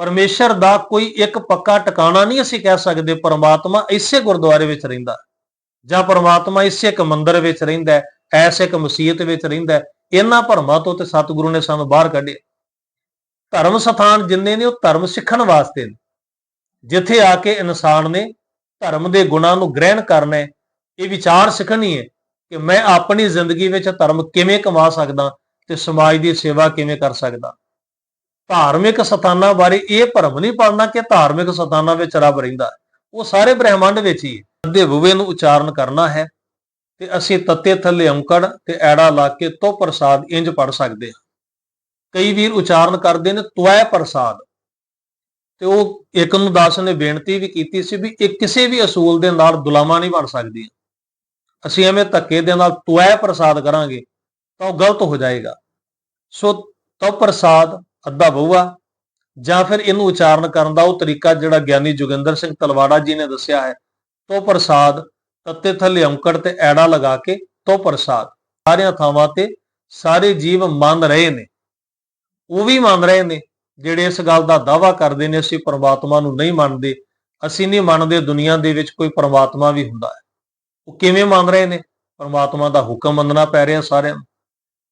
ਪਰਮੇਸ਼ਰ ਦਾ ਕੋਈ ਇੱਕ ਪੱਕਾ ਟਿਕਾਣਾ ਨਹੀਂ ਅਸੀਂ ਕਹਿ ਸਕਦੇ ਪਰਮਾਤਮਾ ਇਸੇ ਗੁਰਦੁਆਰੇ ਵਿੱਚ ਰਹਿੰਦਾ ਜਾਂ ਪਰਮਾਤਮਾ ਇਸੇ ਇੱਕ ਮੰਦਿਰ ਵਿੱਚ ਰਹਿੰਦਾ ਹੈ, ਐਸੇ ਇੱਕ ਮਸਜਿਦ ਵਿੱਚ ਰਹਿੰਦਾ ਇਹਨਾਂ ਭਰਮਾਂ ਤੋਂ ਤੇ ਸਤਿਗੁਰੂ ਨੇ ਸਾਨੂੰ ਬਾਹਰ ਕੱਢਿਆ। ਧਰਮ ਸਥਾਨ ਜਿੰਨੇ ਨੇ ਉਹ ਧਰਮ ਸਿੱਖਣ ਵਾਸਤੇ ਨੇ। ਜਿੱਥੇ ਆ ਕੇ ਇਨਸਾਨ ਨੇ ਧਰਮ ਦੇ ਗੁਣਾਂ ਨੂੰ ਗ੍ਰਹਿਣ ਕਰਨਾ ਹੈ ਇਹ ਵਿਚਾਰ ਸਿੱਖਣੀ ਹੈ ਕਿ ਮੈਂ ਆਪਣੀ ਜ਼ਿੰਦਗੀ ਵਿੱਚ ਧਰਮ ਕਿਵੇਂ ਕਮਾ ਸਕਦਾ ਤੇ ਸਮਾਜ ਦੀ ਸੇਵਾ ਕਿਵੇਂ ਕਰ ਸਕਦਾ। ਧਾਰਮਿਕ ਸਥਾਨਾਂ ਬਾਰੇ ਇਹ ਭਰਮ ਨਹੀਂ ਪਾਉਣਾ ਕਿ ਧਾਰਮਿਕ ਸਥਾਨਾਂ ਵਿੱਚ ਰੱਬ ਰਹਿੰਦਾ ਉਹ ਸਾਰੇ ਬ੍ਰਹਿਮੰਡ ਵਿੱਚ ਹੀ ਅੱਧੇ ਦੇ ਬੁਵੇ ਨੂੰ ਉਚਾਰਨ ਕਰਨਾ ਹੈ ਤੇ ਅਸੀਂ ਤੱਤੇ ਥੱਲੇ ਔਂਕੜ ਤੇ ਐੜਾ ਲਾ ਕੇ ਤੋ ਪ੍ਰਸਾਦ ਇੰਜ ਪੜ ਸਕਦੇ ਹਾਂ। ਕਈ ਵੀਰ ਉਚਾਰਨ ਕਰਦੇ ਨੇ ਤੁਐ ਪ੍ਰਸਾਦ। ਤੇ ਉਹ ਇੱਕ ਨੂੰ ਦਾਸ ਨੇ ਬੇਨਤੀ ਵੀ ਕੀਤੀ ਸੀ ਵੀ ਇਹ ਕਿਸੇ ਵੀ ਅਸੂਲ ਦੇ ਨਾਲ ਦੁਲਾਮਾ ਨਹੀਂ ਬਣ ਸਕਦੀ। ਅਸੀਂ ਐਵੇਂ ਧੱਕੇ ਦੇ ਨਾਲ ਤਵੈ ਪ੍ਰਸਾਦ ਕਰਾਂਗੇ ਤਾਂ ਉਹ ਗਲਤ ਹੋ ਜਾਏਗਾ। ਸੋ ਤੋ ਪ੍ਰਸਾਦ ਅੱਧਾ ਬਹੁਆ, ਜਾਂ ਫਿਰ ਇਹਨੂੰ ਉਚਾਰਨ ਕਰਨ ਦਾ ਉਹ ਤਰੀਕਾ ਜਿਹੜਾ ਗਿਆਨੀ ਜੋਗਿੰਦਰ ਸਿੰਘ ਤਲਵਾੜਾ ਜੀ ਨੇ ਦੱਸਿਆ ਹੈ, ਤੋ ਪ੍ਰਸਾਦ, ਤੱਤੇ ਥੱਲੇ ਔਂਕੜ ਤੇ ਐੜਾ ਲਗਾ ਕੇ ਤੋ ਪ੍ਰਸਾਦ। ਸਾਰੀਆਂ ਥਾਵਾਂ ਤੇ ਸਾਰੇ ਜੀਵ ਮੰਨ ਰਹੇ ਨੇ। ਉਹ ਵੀ ਮੰਨ ਰਹੇ ਨੇ, ਜਿਹੜੇ ਇਸ ਗੱਲ ਦਾ ਦਾਵਾ ਕਰਦੇ ਨੇ, ਅਸੀਂ ਪਰਮਾਤਮਾ ਨੂੰ ਨਹੀਂ ਮੰਨਦੇ, ਅਸੀਂ ਨਹੀਂ ਮੰਨਦੇ ਦੁਨੀਆ ਦੇ ਵਿੱਚ ਕੋਈ ਪਰਮਾਤਮਾ ਵੀ ਹੁੰਦਾ ਹੈ। ਉਹ ਕਿਵੇਂ ਮੰਨ ਰਹੇ ਨੇ? ਪਰਮਾਤਮਾ ਦਾ ਹੁਕਮ ਮੰਨਣਾ ਪੈ ਰਿਹਾ ਸਾਰਿਆਂ ਨੂੰ।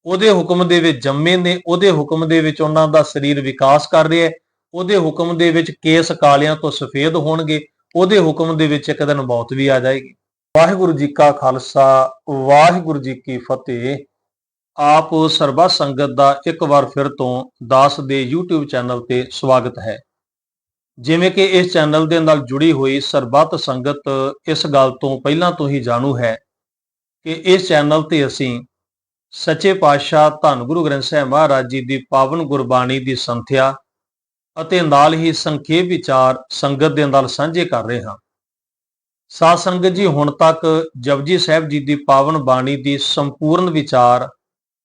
ਉਹਦੇ ਹੁਕਮ ਦੇ ਵਿੱਚ ਜੰਮੇ ਨੇ, ਉਹਦੇ ਹੁਕਮ ਦੇ ਵਿੱਚ ਉਹਨਾਂ ਦਾ ਸਰੀਰ ਵਿਕਾਸ ਕਰ ਰਿਹਾ ਹੈ, ਉਹਦੇ ਹੁਕਮ ਦੇ ਵਿੱਚ ਕੇਸ ਕਾਲਿਆਂ ਤੋਂ ਸਫੇਦ ਹੋਣਗੇ, ਉਹਦੇ ਹੁਕਮ ਦੇ ਵਿੱਚ ਇੱਕ ਦਿਨ ਮੌਤ ਵੀ ਆ ਜਾਏਗੀ। ਵਾਹਿਗੁਰੂ ਜੀ ਕਾ ਖਾਲਸਾ, ਵਾਹਿਗੁਰੂ ਜੀ ਕੀ ਫਤਿਹ। ਆਪ ਸਰਬਾ ਸੰਗਤ ਦਾ ਇੱਕ ਵਾਰ ਫਿਰ ਤੋਂ ਦਾਸ ਦੇ YouTube ਚੈਨਲ ਤੇ ਸਵਾਗਤ ਹੈ। ਜਿਵੇਂ ਕਿ ਇਸ ਚੈਨਲ ਦੇ ਨਾਲ ਜੁੜੀ ਹੋਈ ਸਰਬੱਤ ਸੰਗਤ ਇਸ ਗੱਲ ਤੋਂ ਪਹਿਲਾਂ ਤੋਂ ਹੀ ਜਾਣੂ ਹੈ ਕਿ ਇਸ ਚੈਨਲ ਤੇ ਅਸੀਂ ਸੱਚੇ ਪਾਤਸ਼ਾਹ ਧੰਨ ਗੁਰੂ ਗ੍ਰੰਥ ਸਾਹਿਬ ਮਹਾਰਾਜ ਜੀ ਦੀ ਪਾਵਨ ਗੁਰਬਾਣੀ ਦੀ ਸੰਥਿਆ ਅਤੇ ਨਾਲ ਹੀ ਸੰਖੇਪ ਵਿਚਾਰ ਸੰਗਤ ਦੇ ਨਾਲ ਸਾਂਝੇ ਕਰ ਰਹੇ ਹਾਂ। ਸਾਧ ਸੰਗਤ ਜੀ, ਹੁਣ ਤੱਕ ਜਪਜੀ ਸਾਹਿਬ ਜੀ ਦੀ ਪਾਵਨ ਬਾਣੀ ਦੀ ਸੰਪੂਰਨ ਵਿਚਾਰ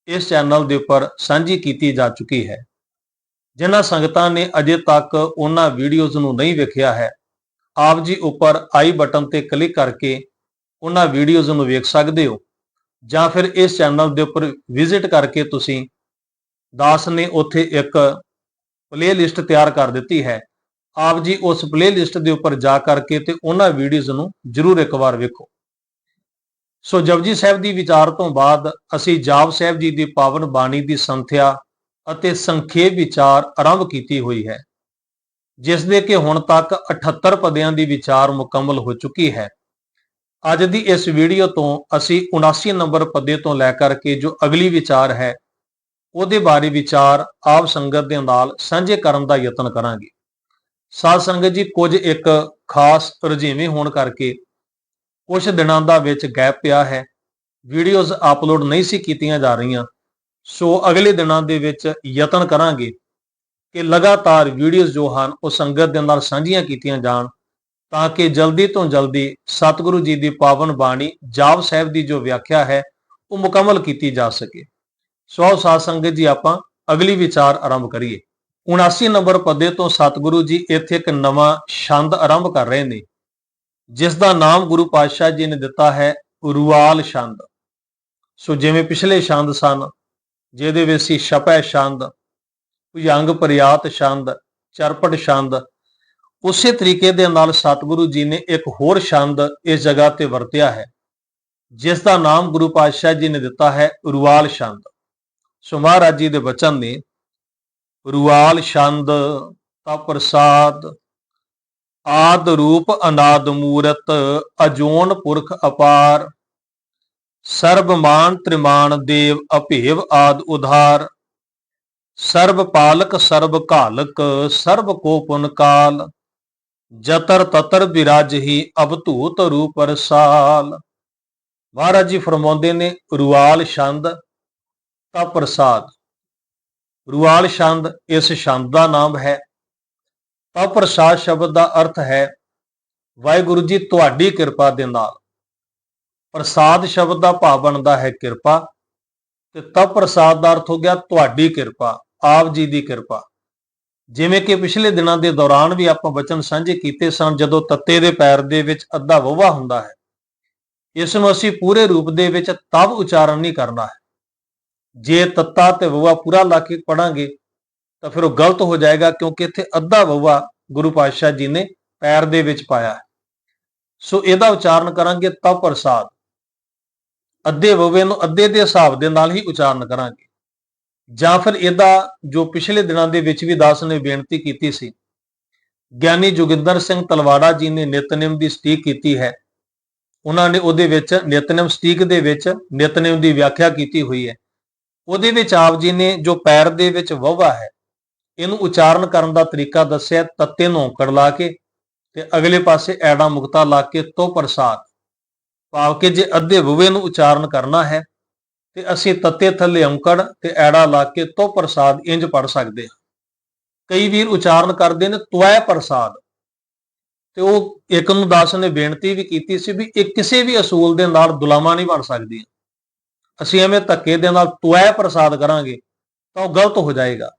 ਇਸ ਚੈਨਲ ਦੇ ਉੱਪਰ ਸਾਂਝੀ ਕੀਤੀ ਜਾ ਚੁੱਕੀ ਹੈ। ਜਿਨ੍ਹਾਂ ਸੰਗਤਾਂ ਨੇ ਅਜੇ ਤੱਕ ਉਹਨਾਂ ਵੀਡੀਓਜ਼ ਨੂੰ ਨਹੀਂ ਵੇਖਿਆ ਹੈ, ਆਪ ਜੀ ਉੱਪਰ ਆਈ ਬਟਨ ਤੇ ਕਲਿੱਕ ਕਰਕੇ ਉਹਨਾਂ ਵੀਡੀਓਜ਼ ਨੂੰ ਵੇਖ ਸਕਦੇ ਹੋ। ਜਾਂ ਫਿਰ ਇਸ ਚੈਨਲ ਦੇ ਉੱਪਰ ਵਿਜ਼ਿਟ ਕਰਕੇ ਤੁਸੀਂ ਦਾਸ ਨੇ ਉੱਥੇ ਇੱਕ ਪਲੇਲਿਸਟ ਤਿਆਰ ਕਰ ਦਿੱਤੀ ਹੈ। ਆਪ ਜੀ ਉਸ ਪਲੇਲਿਸਟ ਦੇ ਉੱਪਰ ਜਾ ਕਰਕੇ ਤੇ ਉਹਨਾਂ ਵੀਡੀਓਜ਼ ਨੂੰ ਜਰੂਰ ਇੱਕ ਵਾਰ ਵੇਖੋ। ਸੋ ਜਪਜੀ ਸਾਹਿਬ ਦੀ ਵਿਚਾਰ ਤੋਂ ਬਾਅਦ ਅਸੀਂ ਜਾਪ ਸਾਹਿਬ ਜੀ ਦੀ ਪਾਵਨ ਬਾਣੀ ਦੀ ਸੰਥਿਆ ਅਤੇ ਸੰਖੇਪ ਵਿਚਾਰ ਆਰੰਭ ਕੀਤੀ ਹੋਈ ਹੈ। ਜਿਸ ਦੇ ਕਿ ਹੁਣ ਤੱਕ 78 ਪਦਿਆਂ ਦੀ ਵਿਚਾਰ ਮੁਕੰਮਲ ਹੋ ਚੁੱਕੀ ਹੈ। ਅੱਜ ਦੀ ਇਸ ਵੀਡੀਓ ਤੋਂ ਅਸੀਂ 79 ਨੰਬਰ ਪਦੇ ਤੋਂ ਲੈ ਕਰਕੇ ਜੋ ਅਗਲੀ ਵਿਚਾਰ ਹੈ, ਉਹਦੇ ਬਾਰੇ ਵਿਚਾਰ ਆਪ ਸੰਗਤ ਦੇ ਨਾਲ ਸਾਂਝੇ ਕਰਨ ਦਾ ਯਤਨ ਕਰਾਂਗੇ। ਸਾਧ ਸੰਗਤ ਜੀ, ਕੁਝ ਇੱਕ ਖਾਸ ਰੁਝੇਵੇਂ ਹੋਣ ਕਰਕੇ ਕੁਝ ਦਿਨਾਂ ਦਾ ਵਿੱਚ ਗੈਪ ਪਿਆ ਹੈ। ਵੀਡੀਓਜ਼ ਅਪਲੋਡ ਨਹੀਂ ਸੀ ਕੀਤੀਆਂ ਜਾ ਰਹੀਆਂ। ਸੋ ਅਗਲੇ ਦਿਨਾਂ ਦੇ ਵਿੱਚ ਯਤਨ ਕਰਾਂਗੇ ਕਿ ਲਗਾਤਾਰ ਵੀਡੀਓਜ਼ ਜੋ ਹਨ, ਉਹ ਸੰਗਤ ਦੇ ਨਾਲ ਸਾਂਝੀਆਂ ਕੀਤੀਆਂ ਜਾਣ। ਤਾਂ ਕਿ ਜਲਦੀ ਤੋਂ ਜਲਦੀ ਸਤਿਗੁਰੂ ਜੀ ਦੀ ਪਾਵਨ ਬਾਣੀ ਜਾਪ ਸਾਹਿਬ ਦੀ ਜੋ ਵਿਆਖਿਆ ਹੈ, ਉਹ ਮੁਕੰਮਲ ਕੀਤੀ ਜਾ ਸਕੇ। ਸੋ ਸਾਧ ਸੰਗਤ ਜੀ, ਆਪਾਂ ਅਗਲੀ ਵਿਚਾਰ ਆਰੰਭ ਕਰੀਏ। 79 ਨੰਬਰ ਪਦੇ ਤੋਂ ਸਤਿਗੁਰੂ ਜੀ ਇੱਥੇ ਇੱਕ ਨਵਾਂ ਛੰਦ ਆਰੰਭ ਕਰ ਰਹੇ ਨੇ, ਜਿਸ ਦਾ ਨਾਮ ਗੁਰੂ ਪਾਤਸ਼ਾਹ ਜੀ ਨੇ ਦਿੱਤਾ ਹੈ ਰੁਆਲ ਛੰਦ। ਸੋ ਜਿਵੇਂ ਪਿਛਲੇ ਛੰਦ ਸਨ, ਜਿਹਦੇ ਵਿੱਚ ਸੀ ਛਪੈ ਛੰਦ, ਭੁਜੰਗ ਪ੍ਰਿਆਤ ਛੰਦ, ਚਰਪਟ ਛੰਦ ਉਸੇ ਤਰੀਕੇ ਦੇ ਨਾਲ ਸਤਿਗੁਰੂ ਜੀ ਨੇ ਇੱਕ ਹੋਰ ਛੰਦ ਇਸ ਜਗ੍ਹਾ ਤੇ ਵਰਤਿਆ ਹੈ, ਜਿਸ ਦਾ ਨਾਮ ਗੁਰੂ ਪਾਤਸ਼ਾਹ ਜੀ ਨੇ ਦਿੱਤਾ ਹੈ ਰੁਆਲ ਛੰਦ। ਸੋ ਮਹਾਰਾਜ ਜੀ ਦੇ ਬਚਨ ਨੇ, ਰੁਆਲ ਛੰਦ ਤਾ ਪ੍ਰਸਾਦ, ਆਦ ਰੂਪ ਅਨਾਦ ਮੂਰਤ, ਅਜੋਨ ਪੁਰਖ ਅਪਾਰ, ਸਰਬ ਮਾਨ ਤ੍ਰਿਮਾਨ ਦੇਵ ਅਭੇਵ ਆਦ ਉਧਾਰ, ਸਰਬ ਪਾਲਕ ਸਰਬ ਘਾਲਕ, ਸਰਬ ਕੋ ਪੁਨ ਕਾਲ ਜਤਰ ਤਤਰ ਵਿਰਾਜ ਹੀ ਅਬਧੂਤ ਰੂਪ ਰਸਾਲ ਮਹਾਰਾਜ ਜੀ ਫਰਮਾਉਂਦੇ ਨੇ, ਰੁਆਲ ਛੰਦ ਤਾਂ ਪ੍ਰਸਾਦ। ਰੁਆਲ ਛੰਦ ਇਸ ਛੰਦ ਦਾ ਨਾਮ ਹੈ। ਤਾਂ ਪ੍ਰਸਾਦ ਸ਼ਬਦ ਦਾ ਅਰਥ ਹੈ, ਵਾਹਿਗੁਰੂ ਜੀ ਤੁਹਾਡੀ ਕਿਰਪਾ ਦੇ ਨਾਲ। ਪ੍ਰਸਾਦ ਸ਼ਬਦ ਦਾ ਭਾਵ ਬਣਦਾ ਹੈ ਕਿਰਪਾ ਤੇ ਤਪ ਪ੍ਰਸਾਦ ਦਾ ਅਰਥ ਹੋ ਗਿਆ ਤੁਹਾਡੀ ਕਿਰਪਾ, ਆਪ ਜੀ ਦੀ ਕਿਰਪਾ। ਜਿਵੇਂ ਕਿ ਪਿਛਲੇ ਦਿਨਾਂ ਦੇ ਦੌਰਾਨ ਵੀ ਆਪਾਂ ਬਚਨ ਸਾਂਝੇ ਕੀਤੇ ਸਨ, ਜਦੋਂ ਤੱਤੇ ਦੇ ਪੈਰ ਦੇ ਵਿੱਚ ਅੱਧਾ ਵਵਾ ਹੁੰਦਾ ਹੈ। ਇਸ ਨੂੰ ਅਸੀਂ ਪੂਰੇ ਰੂਪ ਦੇ ਵਿੱਚ ਤਬ ਉਚਾਰਨ ਨਹੀਂ ਕਰਨਾ ਹੈ। ਜੇ ਤੱਤਾ ਤੇ ਵਵਾ ਪੂਰਾ ਲਾ ਕੇ ਪੜਾਂਗੇ, ਤਾਂ ਫਿਰ ਉਹ ਗਲਤ ਹੋ ਜਾਏਗਾ, ਕਿਉਂਕਿ ਇੱਥੇ ਅੱਧਾ ਵਵਾ ਗੁਰੂ ਪਾਤਸ਼ਾਹ ਜੀ ਨੇ ਪੈਰ ਦੇ ਵਿੱਚ ਪਾਇਆ ਹੈ। ਸੋ ਇਹਦਾ ਉਚਾਰਨ ਕਰਾਂਗੇ ਤਵ ਪ੍ਰਸਾਦ। ਅੱਧੇ ਵਵੇ ਨੂੰ ਅੱਧੇ ਦੇ ਹਿਸਾਬ ਦੇ ਨਾਲ ਹੀ ਉਚਾਰਨ ਕਰਾਂਗੇ। ਜਾਂ ਫਿਰ ਇਹਦਾ ਜੋ ਪਿਛਲੇ ਦਿਨਾਂ ਦੇ ਵਿੱਚ ਵੀ ਦਾਸ ਨੇ ਬੇਨਤੀ ਕੀਤੀ ਸੀ, ਗਿਆਨੀ ਜੋਗਿੰਦਰ ਸਿੰਘ ਤਲਵਾੜਾ ਜੀ ਨੇ ਨਿਤਨੇਮ ਦੀ ਸਟੀਕ ਕੀਤੀ ਹੈ। ਉਹਨਾਂ ਨੇ ਉਹਦੇ ਵਿੱਚ ਨਿਤਨੇਮ ਸਟੀਕ ਦੇ ਵਿੱਚ ਨਿਤਨੇਮ ਦੀ ਵਿਆਖਿਆ ਕੀਤੀ ਹੋਈ ਹੈ। ਉਹਦੇ ਵਿੱਚ ਆਪ ਜੀ ਨੇ ਜੋ ਪੈਰ ਦੇ ਵਿੱਚ ਵਵਾ ਹੈ, ਇਹਨੂੰ ਉਚਾਰਨ ਕਰਨ ਦਾ ਤਰੀਕਾ ਦੱਸਿਆ, ਤੱਤੇ ਨੂੰ ਔਂਕੜ ਲਾ ਕੇ ਤੇ ਅਗਲੇ ਪਾਸੇ ਐੜਾ ਮੁਕਤਾ ਲਾ ਕੇ ਤੋ ਪ੍ਰਸਾਦ। ਭਾਵ ਕਿ ਜੇ ਅੱਧੇ ਵਵੇ ਨੂੰ ਉਚਾਰਨ ਕਰਨਾ ਹੈ ਤੇ ਅਸੀਂ ਤੱਤੇ ਥੱਲੇ ਔਂਕੜ ਤੇ ਐੜਾ ਲਾ ਕੇ ਤੋ ਪ੍ਰਸਾਦ ਇੰਜ ਪੜ ਸਕਦੇ ਹਾਂ। ਕਈ ਵੀਰ ਉਚਾਰਨ ਕਰਦੇ ਨੇ, ਤਵੈ ਪ੍ਰਸਾਦ। ਤੇ ਉਹ ਇੱਕ ਨੂੰ ਦਾਸ ਨੇ ਬੇਨਤੀ ਵੀ ਕੀਤੀ ਸੀ ਵੀ ਇਹ ਕਿਸੇ ਵੀ ਅਸੂਲ ਦੇ ਨਾਲ ਦੁਲਾਮਾ ਨਹੀਂ ਬਣ ਸਕਦੀ। ਅਸੀਂ ਐਵੇਂ ਧੱਕੇ ਦੇ ਨਾਲ ਤਵੈ ਪ੍ਰਸਾਦ ਕਰਾਂਗੇ, ਤਾਂ ਉਹ ਗਲਤ ਹੋ ਜਾਏਗਾ।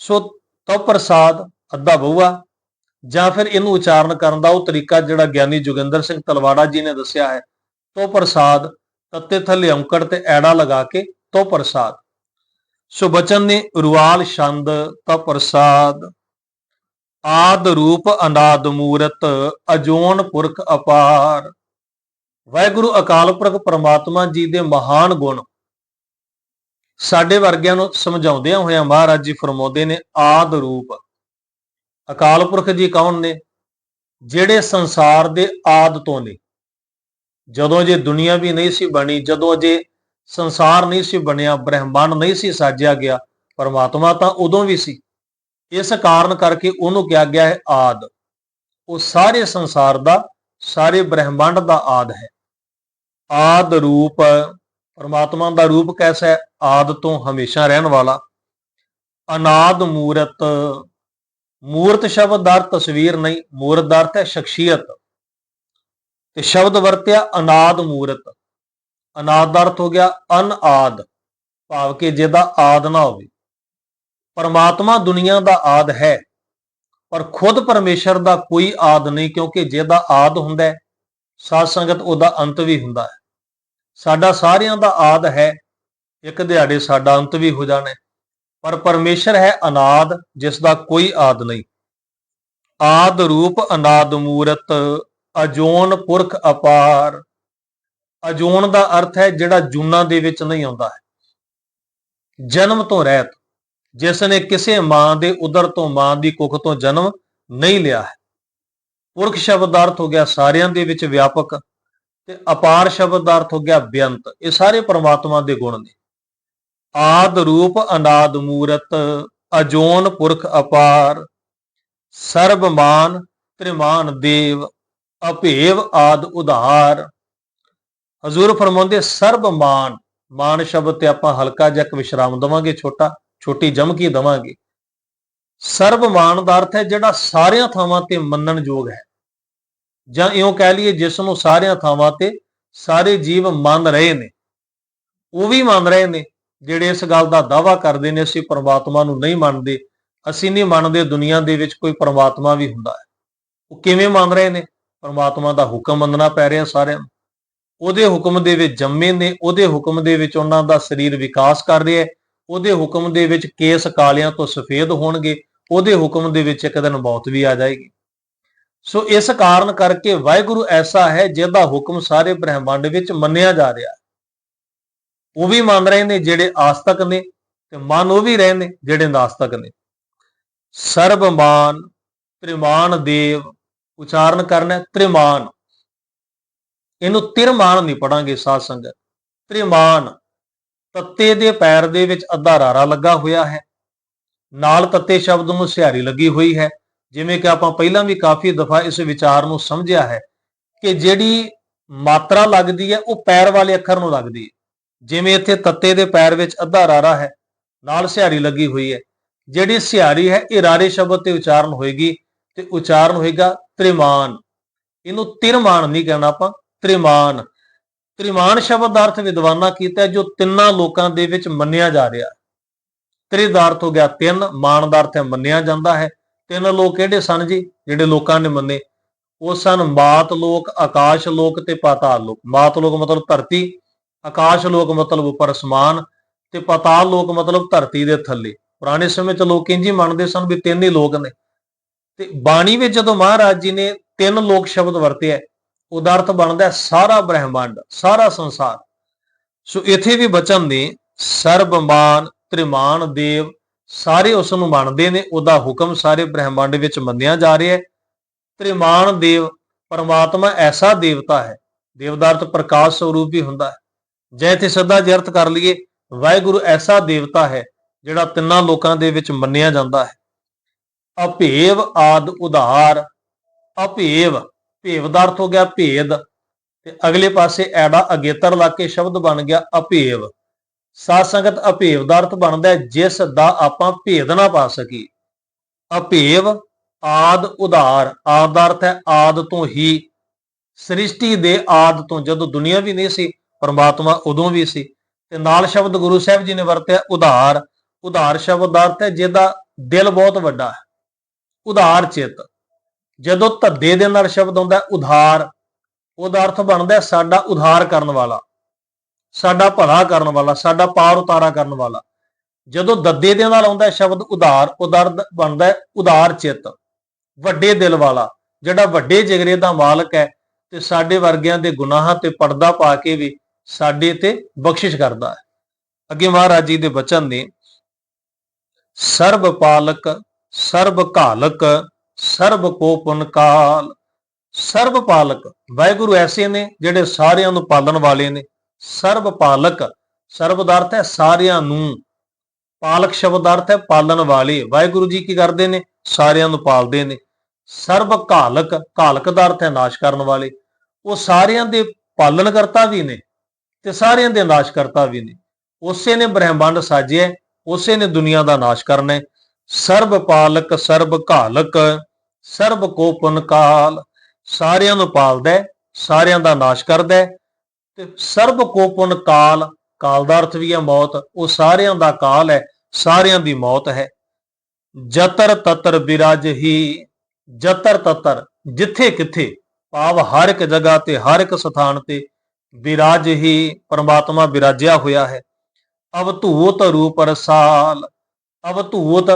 ਸੋ ਤਵ ਪ੍ਰਸਾਦ, ਅੱਧਾ ਬਹੁਆ, ਜਾਂ ਫਿਰ ਇਹਨੂੰ ਉਚਾਰਨ ਕਰਨ ਦਾ ਉਹ ਤਰੀਕਾ ਜਿਹੜਾ ਗਿਆਨੀ ਜੋਗਿੰਦਰ ਸਿੰਘ ਤਲਵਾੜਾ ਜੀ ਨੇ ਦੱਸਿਆ ਹੈ ਤੋ ਪ੍ਰਸਾਦ ਤੱਤੇ ਥੱਲੇ ਔਂਕੜ ਤੇ ਐੜਾ ਲਗਾ ਕੇ ਤੋ ਪ੍ਰਸਾਦ। ਸੋ ਬਚਨ ਨੇ ਰੁਆਲ ਛੰਦ ਤ ਪ੍ਰਸਾਦ। ਆਦ ਰੂਪ ਅਨਾਦ ਮੂਰਤ ਅਜੋਨ ਪੁਰਖ ਅਪਾਰ। ਵਾਹਿਗੁਰੂ ਅਕਾਲ ਪੁਰਖ ਪ੍ਰਮਾਤਮਾ ਜੀ ਦੇ ਮਹਾਨ ਗੁਣ। ਸਾਡੇ ਵਰਗਿਆਂ ਨੂੰ ਸਮਝਾਉਂਦਿਆਂ ਹੋਇਆਂ ਮਹਾਰਾਜ ਜੀ ਫਰਮਾਉਂਦੇ ਨੇ ਆਦ ਰੂਪ। ਅਕਾਲ ਪੁਰਖ ਜੀ ਕੌਣ ਨੇ? ਜਿਹੜੇ ਸੰਸਾਰ ਦੇ ਆਦ ਤੋਂ ਨੇ। ਜਦੋਂ ਜੇ ਦੁਨੀਆ ਵੀ ਨਹੀਂ ਸੀ ਬਣੀ, ਜਦੋਂ ਜੇ ਸੰਸਾਰ ਨਹੀਂ ਸੀ ਬਣਿਆ, ਬ੍ਰਹਿਮੰਡ ਨਹੀਂ ਸੀ ਸਾਜਿਆ ਗਿਆ, ਪਰਮਾਤਮਾ ਤਾਂ ਉਦੋਂ ਵੀ ਸੀ। ਇਸ ਕਾਰਨ ਕਰਕੇ ਉਹਨੂੰ ਕਿਹਾ ਗਿਆ ਹੈ ਆਦ। ਉਹ ਸਾਰੇ ਸੰਸਾਰ ਦਾ, ਸਾਰੇ ਬ੍ਰਹਿਮੰਡ ਦਾ ਆਦ ਹੈ। ਆਦ ਰੂਪ, ਪਰਮਾਤਮਾ ਦਾ ਰੂਪ ਕੈਸਾ ਹੈ? ਆਦ ਤੋਂ ਹਮੇਸ਼ਾ ਰਹਿਣ ਵਾਲਾ। ਅਨਾਦ ਮੂਰਤ ਮੂਰਤ ਸ਼ਬਦ ਦਾ ਤਸਵੀਰ ਨਹੀਂ, ਮੂਰਤ ਦਾ ਅਰਥ ਹੈ ਸ਼ਖਸੀਅਤ। ਤੇ ਸ਼ਬਦ ਵਰਤਿਆ ਅਨਾਦ ਮੂਰਤ। ਅਨਾਦ ਦਾ ਅਰਥ ਹੋ ਗਿਆ ਅਨਆਦ, ਭਾਵ ਕਿ ਜਿਹਦਾ ਆਦ ਨਾ ਹੋਵੇ। ਪਰਮਾਤਮਾ ਦੁਨੀਆ ਦਾ ਆਦ ਹੈ, ਪਰ ਖੁਦ ਪਰਮੇਸ਼ਰ ਦਾ ਕੋਈ ਆਦ ਨਹੀਂ, ਕਿਉਂਕਿ ਜਿਹਦਾ ਆਦ ਹੁੰਦਾ ਹੈ, ਸਾਧ ਸੰਗਤ ਉਹਦਾ ਅੰਤ ਵੀ ਹੁੰਦਾ ਹੈ। ਸਾਡਾ ਸਾਰਿਆਂ ਦਾ ਆਦ ਹੈ, ਇੱਕ ਦਿਹਾੜੇ ਸਾਡਾ ਅੰਤ ਵੀ ਹੋ ਜਾਣਾ ਹੈ। ਪਰ ਪਰਮੇਸ਼ਰ ਹੈ ਅਨਾਦ ਜਿਸ ਦਾ ਕੋਈ ਆਦ ਨਹੀਂ। ਆਦ ਰੂਪ ਅਨਾਦ ਮੂਰਤ। ਅਜੋਨ ਪੁਰਖ ਅਪਾਰ। ਅਜੋਨ ਦਾ ਅਰਥ ਹੈ ਜਿਹੜਾ ਜੂਨਾ ਦੇ ਵਿੱਚ ਨਹੀਂ ਆਉਂਦਾ ਹੈ। ਜਨਮ ਤੋਂ ਰਹਿਤ, ਜਿਸ ਨੇ ਕਿਸੇ ਮਾਂ ਦੇ ਉਦਰ ਤੋਂ ਮਾਂ ਦੀ ਕੁੱਖ ਤੋਂ ਜਨਮ ਨਹੀਂ ਲਿਆ ਹੈ। ਪੁਰਖ ਸ਼ਬਦ ਦਾ ਅਰਥ ਹੋ ਗਿਆ ਸਾਰਿਆਂ ਦੇ ਵਿੱਚ ਵਿਆਪਕ ਤੇ ਅਪਾਰ ਸ਼ਬਦ ਦਾ ਅਰਥ ਹੋ ਗਿਆ ਬੇਅੰਤ। ਇਹ ਸਾਰੇ ਪ੍ਰਮਾਤਮਾ ਦੇ ਗੁਣ ਨੇ। ਆਦ ਰੂਪ ਅਨਾਦ ਮੂਰਤ, ਅਜੋਨ ਪੁਰਖ ਅਪਾਰ। ਸਰਬਮਾਨ ਤ੍ਰਿਮਾਨ ਦੇਵ। ਅਭੇਵ ਆਦ ਉਧਾਰ। ਹਜ਼ੂਰ ਫਰਮਾਉਂਦੇ ਸਰਬਮਾਨ ਮਾਨ ਸ਼ਬਦ ਤੇ ਆਪਾਂ ਹਲਕਾ ਜਿਹਾ ਵਿਸ਼ਰਾਮ ਦਵਾਂਗੇ, ਛੋਟਾ, ਛੋਟੀ ਜਮਕੀ ਦਵਾਂਗੇ। ਸਰਬਮਾਨ ਦਾ ਅਰਥ ਹੈ ਜਿਹੜਾ ਸਾਰਿਆਂ ਥਾਵਾਂ ਤੇ ਮੰਨਣ ਯੋਗ ਹੈ। ਜਾਂ ਇਉਂ ਕਹਿ ਲਈਏ, ਜਿਸ ਨੂੰ ਸਾਰਿਆਂ ਥਾਵਾਂ ਤੇ ਸਾਰੇ ਜੀਵ ਮੰਨ ਰਹੇ ਨੇ। ਉਹ ਵੀ ਮੰਨ ਰਹੇ ਨੇ, ਜਿਹੜੇ ਇਸ ਗੱਲ ਦਾ ਦਾਵਾ ਕਰਦੇ ਨੇ, ਅਸੀਂ ਪਰਮਾਤਮਾ ਨੂੰ ਨਹੀਂ ਮੰਨਦੇ, ਅਸੀਂ ਨਹੀਂ ਮੰਨਦੇ ਦੁਨੀਆ ਦੇ ਵਿੱਚ ਕੋਈ ਪਰਮਾਤਮਾ ਵੀ ਹੁੰਦਾ ਹੈ। ਉਹ ਕਿਵੇਂ ਮੰਨ ਰਹੇ ਨੇ? ਪਰਮਾਤਮਾ ਦਾ ਹੁਕਮ ਮੰਨਣਾ ਪੈ ਰਿਹਾ ਸਾਰਿਆਂ ਨੂੰ। ਉਹਦੇ ਹੁਕਮ ਦੇ ਵਿੱਚ ਜੰਮੇ ਨੇ, ਉਹਦੇ ਹੁਕਮ ਦੇ ਵਿੱਚ ਉਹਨਾਂ ਦਾ ਸਰੀਰ ਵਿਕਾਸ ਕਰ ਰਿਹਾ ਹੈ। ਉਹਦੇ ਹੁਕਮ ਦੇ ਵਿੱਚ ਕੇਸ ਕਾਲਿਆਂ ਤੋਂ ਸਫੇਦ ਹੋਣਗੇ। ਉਹਦੇ ਹੁਕਮ ਦੇ ਵਿੱਚ ਇੱਕ ਦਿਨ ਮੌਤ ਵੀ ਆ ਜਾਏਗੀ। ਸੋ ਇਸ ਕਾਰਨ ਕਰਕੇ ਵਾਹਿਗੁਰੂ ਐਸਾ ਹੈ, ਜਿਹਦਾ ਹੁਕਮ ਸਾਰੇ ਬ੍ਰਹਿਮੰਡ ਵਿੱਚ ਮੰਨਿਆ ਜਾ ਰਿਹਾ ਹੈ। ਉਹ ਵੀ ਮੰਨ ਰਹੇ ਨੇ ਜਿਹੜੇ ਆਸਤਕ ਨੇ ਤੇ ਮਨ ਉਹ ਵੀ ਰਹੇ ਨੇ ਜਿਹੜੇ ਨਾਸਤਕ ਨੇ। ਸਰਬਮਾਨ ਤ੍ਰਿਮਾਨ ਦੇਵ ਉਚਾਰਨ ਕਰਨਾ ਤ੍ਰਿਮਾਨ। ਇਹਨੂੰ ਤਿਰਮਾਨ ਨਹੀਂ ਪੜਾਂਗੇ ਸਾਧ ਸੰਗਤ। ਤ੍ਰਿਮਾਨ, ਤੱਤੇ ਦੇ ਪੈਰ ਦੇ ਵਿੱਚ ਅੱਧਾ ਰਾਰਾ ਲੱਗਾ ਹੋਇਆ ਹੈ। ਨਾਲ ਤੱਤੇ ਸ਼ਬਦ ਨੂੰ ਸਿਹਾਰੀ ਲੱਗੀ ਹੋਈ ਹੈ। ਜਿਵੇਂ ਕਿ ਆਪਾਂ ਪਹਿਲਾਂ ਵੀ ਕਾਫੀ ਦਫਾ ਇਸ ਵਿਚਾਰ ਨੂੰ ਸਮਝਿਆ ਹੈ ਕਿ ਜਿਹੜੀ ਮਾਤਰਾ ਲੱਗਦੀ ਹੈ, ਉਹ ਪੈਰ ਵਾਲੇ ਅੱਖਰ ਨੂੰ ਲੱਗਦੀ ਹੈ। ਜਿਵੇਂ ਇੱਥੇ ਤੱਤੇ ਦੇ ਪੈਰ ਵਿੱਚ ਅੱਧਾ ਰਾਰਾ ਹੈ, ਨਾਲ ਸਿਹਾਰੀ ਲੱਗੀ ਹੋਈ ਹੈ। ਜਿਹੜੀ ਸਿਹਾਰੀ ਹੈ, ਇਹ ਰਾਰੇ ਸ਼ਬਦ ਤੇ ਉਚਾਰਨ ਹੋਏਗੀ। ਤੇ ਉਚਾਰਨ ਹੋਏਗਾ ਤ੍ਰਿਮਾਨ। ਇਹਨੂੰ ਤਿਰਮਾਨ ਨਹੀਂ ਕਹਿਣਾ ਆਪਾਂ, ਤ੍ਰਿਮਾਨ। ਤ੍ਰਿਮਾਨ ਸ਼ਬਦ ਦਾ ਅਰਥ ਵਿਦਵਾਨਾਂ ਕੀਤਾ ਜੋ ਤਿੰਨਾਂ ਲੋਕਾਂ ਦੇ ਵਿੱਚ ਮੰਨਿਆ ਜਾ ਰਿਹਾ ਤ੍ਰਿ ਦਾ ਅਰਥ ਹੋ ਗਿਆ ਤਿੰਨ, ਮਾਨ ਦਾ ਅਰਥ ਹੈ ਮੰਨਿਆ ਜਾਂਦਾ ਹੈ। ਤਿੰਨ ਲੋਕ ਕਿਹੜੇ ਸਨ ਜੀ? ਜਿਹੜੇ ਲੋਕਾਂ ਨੇ ਮੰਨੇ। ਉਹ ਸਨ ਮਾਤ ਲੋਕ, ਆਕਾਸ਼ ਲੋਕ ਤੇ ਪਾਤਾਲ ਲੋਕ। ਮਾਤ ਲੋਕ ਮਤਲਬ ਧਰਤੀ, ਆਕਾਸ਼ ਲੋਕ ਮਤਲਬ ਉੱਪਰ ਅਸਮਾਨ ਤੇ ਪਾਤਾਲ ਲੋਕ ਮਤਲਬ ਧਰਤੀ ਦੇ ਥੱਲੇ। ਪੁਰਾਣੇ ਸਮੇਂ 'ਚ ਲੋਕ ਇੰਝ ਹੀ ਮੰਨਦੇ ਸਨ ਵੀ ਤਿੰਨ ਹੀ ਲੋਕ ਨੇ। ਤੇ ਬਾਣੀ ਵਿੱਚ ਜਦੋਂ ਮਹਾਰਾਜ ਜੀ ਨੇ ਤਿੰਨ ਲੋਕ ਸ਼ਬਦ ਵਰਤਿਆ ਉਹਦਾ ਅਰਥ ਬਣਦਾ ਸਾਰਾ ਬ੍ਰਹਿਮੰਡ, ਸਾਰਾ ਸੰਸਾਰ। ਸੋ ਇੱਥੇ ਵੀ ਬਚਨ ਨੇ, ਸਰਬਮਾਨ, ਤ੍ਰਿਮਾਨ ਦੇਵ, ਸਾਰੇ ਉਸ ਨੂੰ ਮੰਨਦੇ ਨੇ, ਉਹਦਾ ਹੁਕਮ ਸਾਰੇ ਬ੍ਰਹਿਮੰਡ ਵਿੱਚ ਮੰਨਿਆ ਜਾ ਰਿਹਾ ਹੈ। ਤ੍ਰਿਮਾਨ ਦੇਵ, ਪਰਮਾਤਮਾ ਐਸਾ ਦੇਵਤਾ ਹੈ, ਦੇਵ ਦਾ ਅਰਥ ਪ੍ਰਕਾਸ਼ ਸਰੂਪ ਵੀ ਹੁੰਦਾ ਹੈ। ਜੇ ਇੱਥੇ ਸਦਾ ਜੇ ਅਰਥ ਕਰ ਲਈਏ, ਵਾਹਿਗੁਰੂ ਐਸਾ ਦੇਵਤਾ ਹੈ, ਜਿਹੜਾ ਤਿੰਨਾਂ ਲੋਕਾਂ ਦੇ ਵਿੱਚ ਮੰਨਿਆ ਜਾਂਦਾ ਹੈ। ਅਭੇਵ ਆਦ ਉਧਾਰ। ਅਭੇਵ, ਭੇਵ ਦਾ ਅਰਥ ਹੋ ਗਿਆ ਭੇਦ। ਤੇ ਅਗਲੇ ਪਾਸੇ ਐੜਾ ਅਗੇਤਰ ਲਾ ਕੇ ਸ਼ਬਦ ਬਣ ਗਿਆ ਅਭੇਵ। ਸਾਧ ਸੰਗਤ ਅਭੇਵ ਦਾ ਅਰਥ ਬਣਦਾ ਹੈ, ਜਿਸ ਦਾ ਆਪਾਂ ਭੇਦ ਨਾ ਪਾ ਸਕੀਏ ਅਭੇਵ, ਆਦ ਉਧਾਰ। ਆਦ ਦਾ ਅਰਥ ਹੈ ਆਦ ਤੋਂ ਹੀ। ਸ੍ਰਿਸ਼ਟੀ ਦੇ ਆਦ ਤੋਂ, ਜਦੋਂ ਦੁਨੀਆ ਵੀ ਨਹੀਂ ਸੀ, ਪਰਮਾਤਮਾ ਉਦੋਂ ਵੀ ਸੀ। ਤੇ ਨਾਲ ਸ਼ਬਦ ਗੁਰੂ ਸਾਹਿਬ ਜੀ ਨੇ ਵਰਤਿਆ ਉਧਾਰ। ਉਧਾਰ ਸ਼ਬਦ ਦਾ ਅਰਥ ਹੈ ਜਿਹਦਾ ਦਿਲ ਬਹੁਤ ਵੱਡਾ ਹੈ। ਉਧਾਰ ਚਿੱਤ। ਜਦੋਂ ਧੱਦੇ ਦੇ ਨਾਲ ਸ਼ਬਦ ਆਉਂਦਾ ਉਧਾਰ, ਉਹਦਾ ਅਰਥ ਬਣਦਾ ਸਾਡਾ ਉਧਾਰ ਕਰਨ ਵਾਲਾ, ਸਾਡਾ ਭਲਾ ਕਰਨ ਵਾਲਾ, ਸਾਡਾ ਪਾਰ ਉਤਾਰਾ ਕਰਨ ਵਾਲਾ। ਜਦੋਂ ਦੱਦੇ ਦੇ ਨਾਲ ਆਉਂਦਾ ਸ਼ਬਦ ਉਧਾਰ, ਉਹਦਾ ਬਣਦਾ ਉਧਾਰ ਚਿੱਤ, ਵੱਡੇ ਦਿਲ ਵਾਲਾ। ਜਿਹੜਾ ਵੱਡੇ ਜਿਗਰੇ ਦਾ ਮਾਲਕ ਹੈ ਤੇ ਸਾਡੇ ਵਰਗਿਆਂ ਦੇ ਗੁਨਾਹਾਂ ਤੇ ਪਰਦਾ ਪਾ ਕੇ ਵੀ ਸਾਡੇ ਤੇ ਬਖਸ਼ਿਸ਼ ਕਰਦਾ ਹੈ। ਅੱਗੇ ਮਹਾਰਾਜ ਜੀ ਦੇ ਬਚਨ ਨੇ, ਸਰਬ ਪਾਲਕ ਸਰਬ ਘਾਲਕ, ਸਰਬ ਕੋਪਨ ਕਾਲ। ਸਰਬ ਪਾਲਕ, ਵਾਹਿਗੁਰੂ ਐਸੇ ਨੇ ਜਿਹੜੇ ਸਾਰਿਆਂ ਨੂੰ ਪਾਲਣ ਵਾਲੇ ਨੇ। ਸਰਬ ਪਾਲਕ, ਸਰਬ ਦਾ ਅਰਥ ਹੈ ਸਾਰਿਆਂ ਨੂੰ। ਪਾਲਕ ਸ਼ਬਦ ਦਾ ਅਰਥ ਹੈ ਪਾਲਣ ਵਾਲੇ। ਵਾਹਿਗੁਰੂ ਜੀ ਕੀ ਕਰਦੇ ਨੇ? ਸਾਰਿਆਂ ਨੂੰ ਪਾਲਦੇ ਨੇ। ਸਰਬ ਘਾਲਕ ਘਾਲਕ ਦਾ ਅਰਥ ਹੈ ਨਾਸ਼ ਕਰਨ ਵਾਲੇ। ਉਹ ਸਾਰਿਆਂ ਦੇ ਪਾਲਣ ਕਰਤਾ ਵੀ ਨੇ ਤੇ ਸਾਰਿਆਂ ਦੇ ਨਾਸ਼ ਕਰਤਾ ਵੀ ਨੇ। ਉਸੇ ਨੇ ਬ੍ਰਹਿਮੰਡ ਸਾਜਿਆ, ਉਸੇ ਨੇ ਦੁਨੀਆ ਦਾ ਨਾਸ਼ ਕਰਨਾ ਹੈ। ਸਰਬ ਪਾਲਕ, ਸਰਬ ਘਾਲਕ, ਸਰਬ ਕੋਪਨ ਕਾਲ। ਸਾਰਿਆਂ ਨੂੰ ਪਾਲਦਾ ਸਾਰਿਆਂ ਦਾ ਨਾਸ਼ ਕਰਦਾ ਤੇ ਸਰਬ ਕੋਪਨ ਕਾਲ ਕਾਲ ਦਾ ਅਰਥ ਵੀ ਹੈ ਮੌਤ, ਉਹ ਸਾਰਿਆਂ ਦਾ ਕਾਲ ਹੈ, ਸਾਰਿਆਂ ਦੀ ਮੌਤ ਹੈ। ਜਤਰ ਤਤਰ ਬਿਰਾਜ ਹੀ ਜਤਰ ਤਤਰ, ਜਿੱਥੇ ਕਿੱਥੇ, ਭਾਵ ਹਰ ਇੱਕ ਜਗ੍ਹਾ ਤੇ, ਹਰ ਇੱਕ ਸਥਾਨ ਤੇ ਵਿਰਾਜ ਹੀ ਪਰਮਾਤਮਾ ਵਿਰਾਜਿਆ ਹੋਇਆ ਹੈ। ਅਵਧੂਤ ਰੂਪ ਰਸਾਲ, ਅਵਧੂਤ